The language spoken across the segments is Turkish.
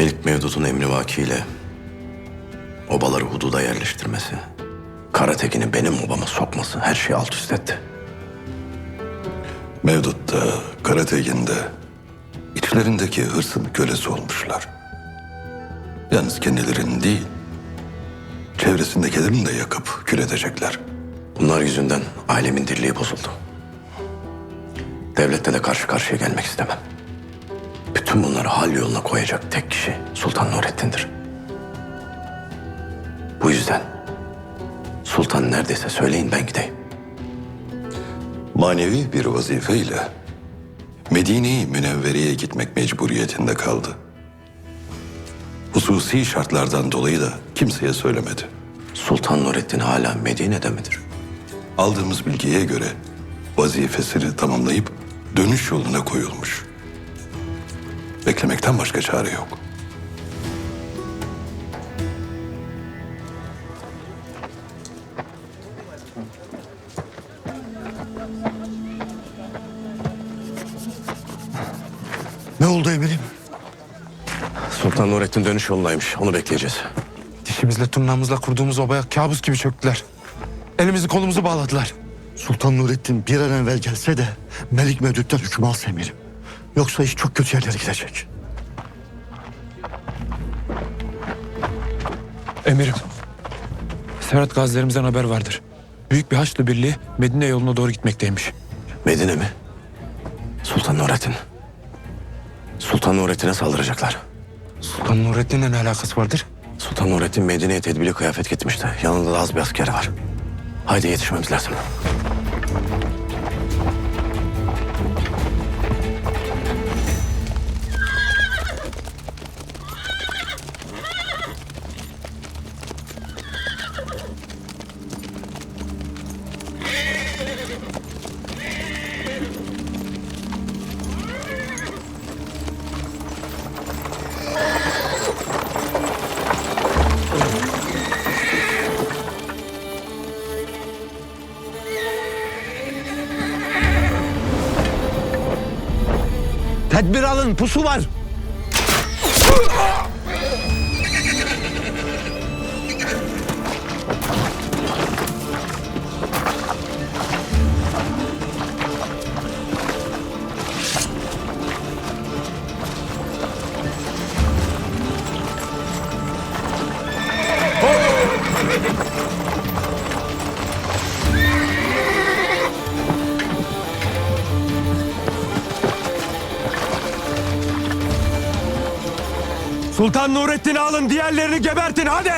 Melik Mevdut'un emrivakiyle obaları hududa yerleştirmesi, Karatekin'i benim obama sokması her şeyi alt üst etti. Mevdut da, Karategin de içlerindeki hırsın kölesi olmuşlar. Yalnız kendilerinin değil, çevresindekilerini de yakıp kül edecekler. Bunlar yüzünden ailemin dirliği bozuldu. Devlette de karşı karşıya gelmek istemem. Bütün bunları hal yoluna koyacak tek kişi Sultan Nurettin'dir. Bu yüzden Sultan neredeyse söyleyin ben gideyim. Manevi bir vazifeyle Medine-i Münevvere'ye gitmek mecburiyetinde kaldı. Hususi şartlardan dolayı da kimseye söylemedi. Sultan Nurettin hala Medine'de midir? Aldığımız bilgiye göre vazifesini tamamlayıp dönüş yoluna koyulmuş. Beklemekten başka çare yok. Ne oldu emirim? Sultan Nurettin dönüş yolundaymış. Onu bekleyeceğiz. Dişimizle tırnağımızla kurduğumuz obaya kabus gibi çöktüler. Elimizi kolumuzu bağladılar. Sultan Nurettin bir an evvel gelse de Melik Mevdut'tan hüküm alsa emirim. Yoksa iş çok kötü yerlere gidecek. Emirim. Serhat gazilerimizden haber vardır. Büyük bir Haçlı birliği Medine yoluna doğru gitmekteymiş. Medine mi? Sultan Nurettin. Sultan Nurettin'e saldıracaklar. Sultan Nurettin'le ne alakası vardır? Sultan Nurettin Medine'ye tedbirli kıyafet gitmişti. Yanında da az bir asker var. Haydi yetişmemiz lazım. Tedbir alın pusu var. Sultan Nurettin'i alın diğerlerini gebertin hadi.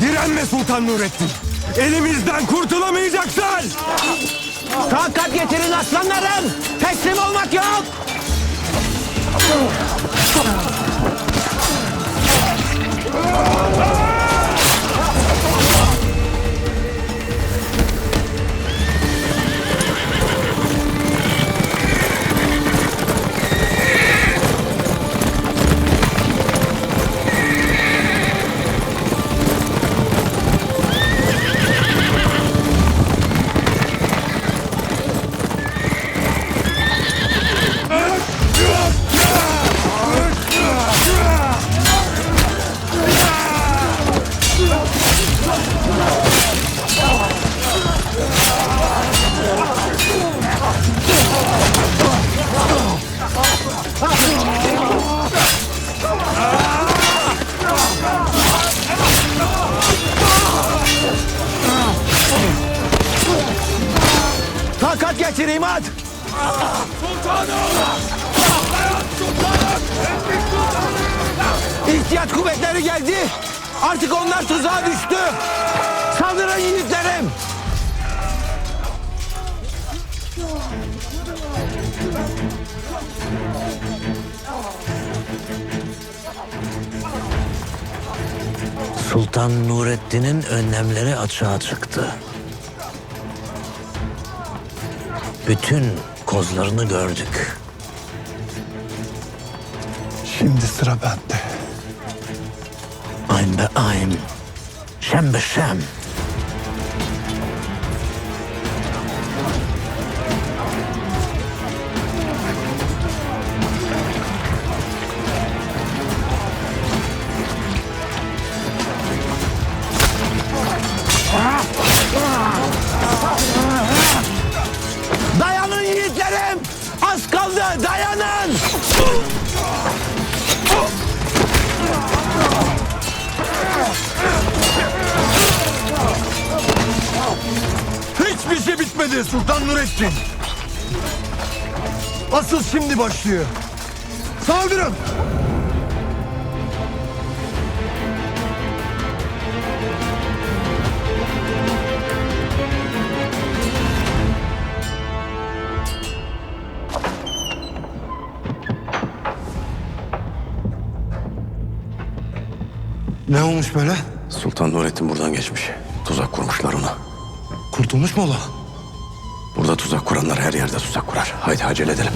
Direnme Sultan Nurettin. Elimizden kurtulamayacaksın. Takat getirin aslanlarım. Teslim olmak yok. İhtiyat kuvvetleri geldi. Artık onlar tuzağa düştü. Saldırın yiğitlerim. Sultan Nurettin'in önlemleri açığa çıktı. Bütün kozlarını gördük. Şimdi sıra bende. Schembe ein. Schembe Schem. Nurettin. Asıl şimdi başlıyor. Saldırın! Ne olmuş böyle? Sultan Nurettin buradan geçmiş. Tuzak kurmuşlar ona. Kurtulmuş mu ola? Kuranlar her yerde tuzak kurar. Haydi acele edelim.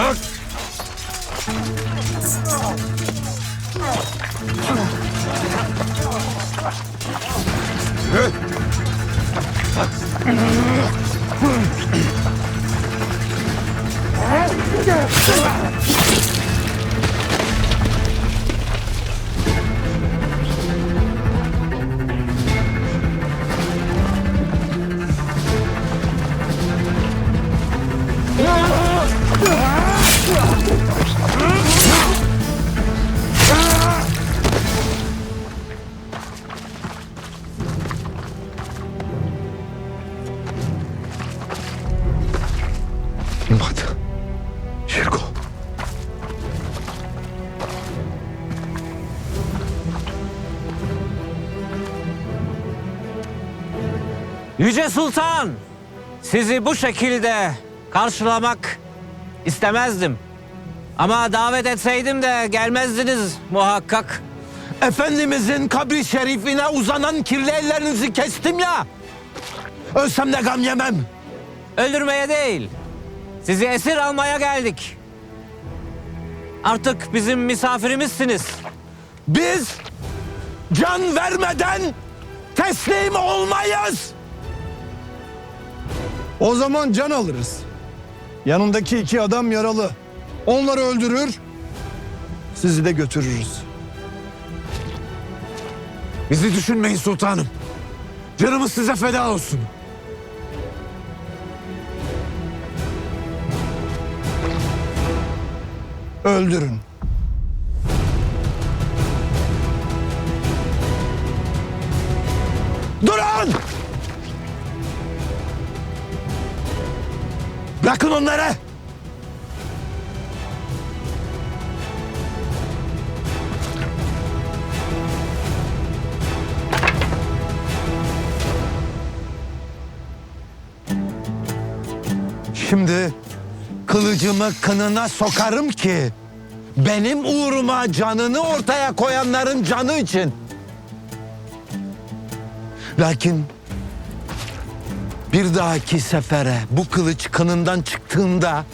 Himmat. Yüce Sultan, sizi bu şekilde karşılamak istemezdim. Ama davet etseydim de gelmezdiniz muhakkak. Efendimizin kabri şerifine uzanan kirli ellerinizi kestim ya. Ölsem de gam yemem. Öldürmeye değil, sizi esir almaya geldik. Artık bizim misafirimizsiniz. Biz can vermeden teslim olmayız. O zaman can alırız. Yanındaki iki adam yaralı. Onları öldürür, sizi de götürürüz. Bizi düşünmeyin sultanım. Canımız size feda olsun. Öldürün. Durun! Bırakın onları. Şimdi kılıcımı kınına sokarım ki benim uğruma canını ortaya koyanların canı için. Lakin bir dahaki sefere bu kılıç kınından çıktığında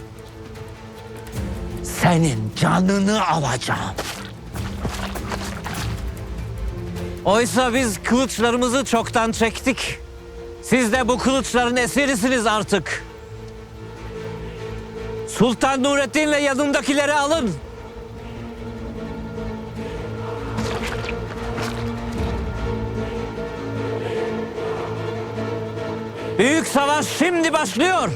senin canını alacağım. Oysa biz kılıçlarımızı çoktan çektik. Siz de bu kılıçların esirisiniz artık. Sultan Nurettin ve yanındakileri alın. Büyük savaş şimdi başlıyor.